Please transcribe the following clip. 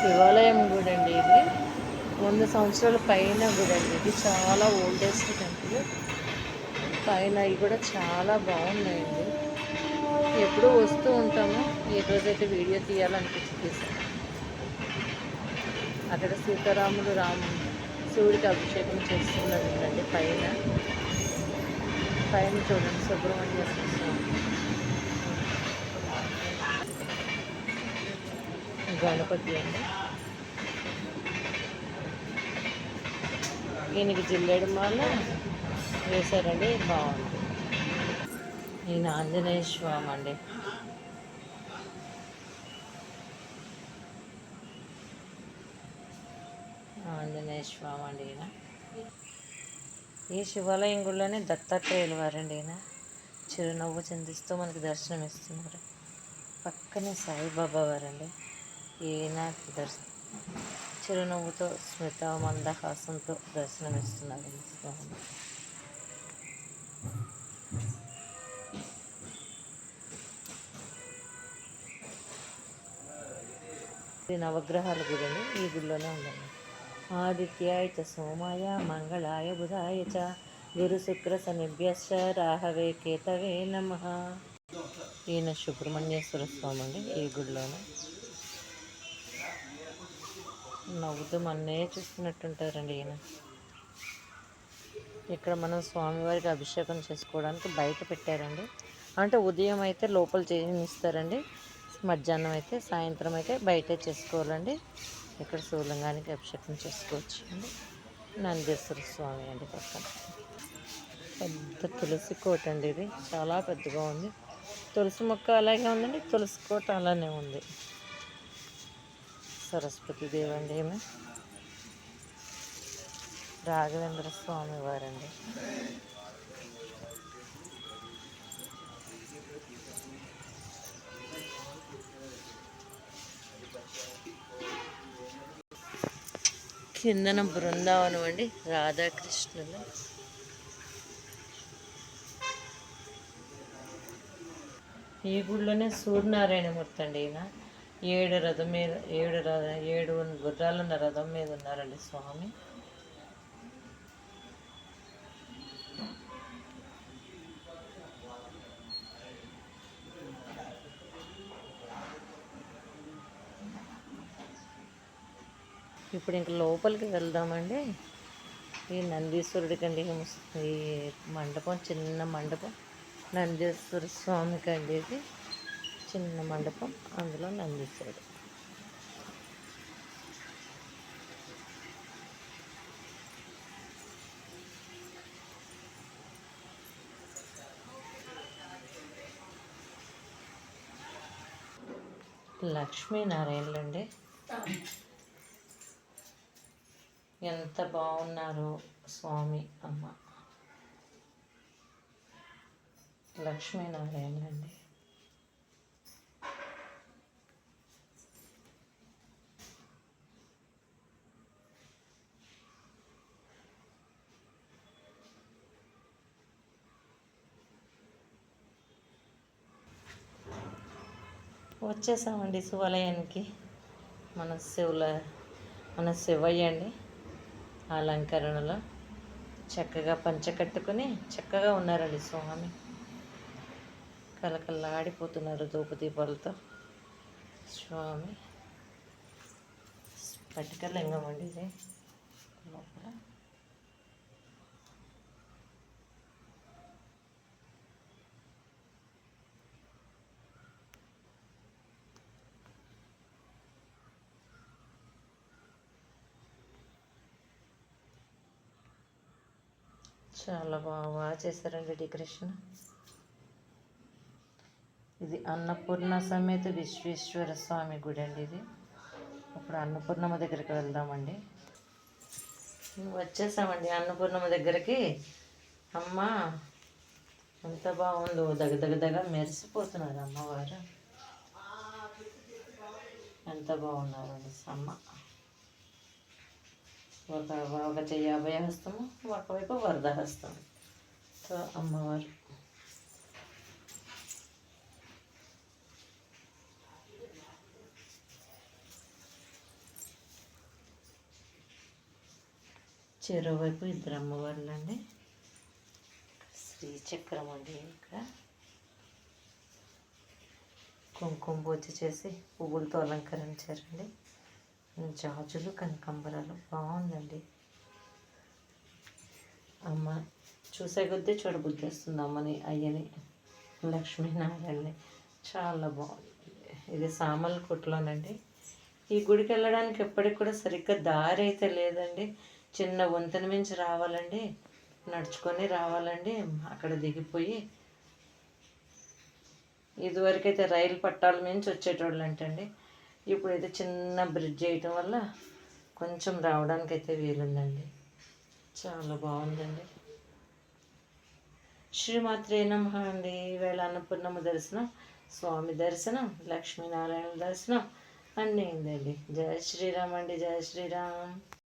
శివాలయం గుడి అండి ఇది. వంద సంవత్సరాల పైన గుడి అండి. ఇది చాలా ఓల్డెస్ట్ టెంపుల్. పైన ఇవి కూడా చాలా బాగున్నాయండి. ఎప్పుడూ వస్తూ ఉంటాము. ఈ రోజైతే వీడియో తీయాలనిపించి అక్కడ సీతారాముడు రాము శివుడికి అభిషేకం చేస్తున్నారు అండి పైన. పైన చూడండి సుబ్రహ్మణ్య స్వామి. గణపతి అండి. ఈయనకి జిల్లేడు మాల వేశారండి బాగుంది. ఈయన ఆంజనేయ స్వామి అండి. ఆంజనేయ స్వామి అండి ఈయన. ఈ శివాలయం గుడిలోనే దత్తాత్రేయులు వారండి ఈయన. చిరునవ్వు చిందిస్తూ మనకి దర్శనం ఇస్తున్నారు పక్కనే సాయిబాబా వారండి. ఈయన దర్శ చిరునవ్వుతో స్మిత మందహాసంతో దర్శనమిస్తున్నారు ఈ స్వామి ఇది నవగ్రహాల గుడి ఈ గుడిలోనే ఉందండి. ఆదిత్యాయ చ సోమాయ మంగళాయ బుధాయ చ గురు శుక్ర శనిభ్యశ్చ రాహవే కేతవే నమ. ఈయన సుబ్రహ్మణ్యేశ్వర స్వామి అండి ఈ గుడిలోనే నవ్వుతూ మన్నే చూస్తున్నట్టుంటారండి ఈయన. ఇక్కడ మనం స్వామివారికి అభిషేకం చేసుకోవడానికి బయట పెట్టారండి. అంటే ఉదయం అయితే లోపల చేయనిస్తారండి మధ్యాహ్నం అయితే సాయంత్రం అయితే బయటే చేసుకోవాలండి. ఇక్కడ శివలింగానికి అభిషేకం చేసుకోవచ్చు అండి. నందేశ్వర స్వామి అండి పక్కన. పెద్ద తులసి కోట అండి ఇది. చాలా పెద్దగా ఉంది. తులసి మొక్క అలాగే ఉందండి. తులసి కోట అలానే ఉంది. సరస్వతి దేవండి ఈమె రాఘవేంద్ర స్వామి వారండి. కిందన బృందావనం అండి రాధాకృష్ణులు. ఈ గుడిలోనే సూర్యనారాయణమూర్తి అండి ఈయన. ఏడు రథం మీద ఏడు రథ ఏడు గుర్రాలున్న రథం మీద ఉన్నారండి స్వామి. ఇప్పుడు ఇంక లోపలికి వెళ్దామండి. ఈ నందీశ్వరుడికండి ఈ మండపం చిన్న మండపం. నందీశ్వర స్వామికి అండి ఇది. చిన్న మండపం అందులో నందిస్తాడు. లక్ష్మీనారాయణలు అండి ఎంత బాగున్నారు స్వామి అమ్మ. లక్ష్మీనారాయణ అండి వచ్చేసామండి శివాలయానికి. మన శివుల మన శివయ్య అండి. అలంకరణలో చక్కగా పంచ కట్టుకుని చక్కగా ఉన్నారండి స్వామి. కలకల్లాడిపోతున్నారు ధూపదీపాలతో స్వామి స్ఫటికలింగం అండి ఇది. లోపల. చాలా బాగా చేశారండి డెకరేషన్ ఇది అన్నపూర్ణ సమేత విశ్వేశ్వర స్వామి గుడి అండి ఇది. ఇప్పుడు అన్నపూర్ణమ్మ దగ్గరికి వెళ్దామండి. వచ్చేసామండి అన్నపూర్ణమ్మ దగ్గరికి. అమ్మ ఎంత బాగుందో దగ దగ దగ మెరిసిపోతున్నారు అమ్మవారు. ఎంత బాగున్నారండి అమ్మ. ఒక ఒక చెయ్యి అభయహస్తము ఒకవైపు వరదహస్తం సో అమ్మవారు. చెరువైపు ఇద్దరు అమ్మవార్లు అండి శ్రీచక్రం అండి ఇక్కడ. కుంకుమ పూజ చేసి పువ్వులతో అలంకరించారండి. జాజులు కనకంబరాలు బాగుంది అండి అమ్మ చూసే కొద్దీ చూడబుద్ధి వస్తుంది అమ్మని అయ్యని లక్ష్మీనారాయణని. చాలా బాగుంది. ఇది సామల కొట్లోనండి ఈ గుడికి వెళ్ళడానికి ఎప్పటికి కూడా సరిగ్గా దారి అయితే లేదండి. చిన్న వంతెన మించి రావాలండి. నడుచుకొని రావాలండి. అక్కడ దిగిపోయి ఇదివరకైతే రైలు పట్టాల మించి వచ్చేటోళ్ళు అంటండి ఇప్పుడైతే చిన్న బ్రిడ్జ్ వేయటం వల్ల కొంచెం రావడానికి అయితే వీలుందండి. చాలా బాగుందండి. శ్రీమాత్రే నమ అండి. ఈవేళ అన్నపూర్ణమ్మ దర్శనం స్వామి దర్శనం లక్ష్మీనారాయణ దర్శనం అన్నీ అయిందండి. జయ శ్రీరామ్ అండి. జయ శ్రీరామ్.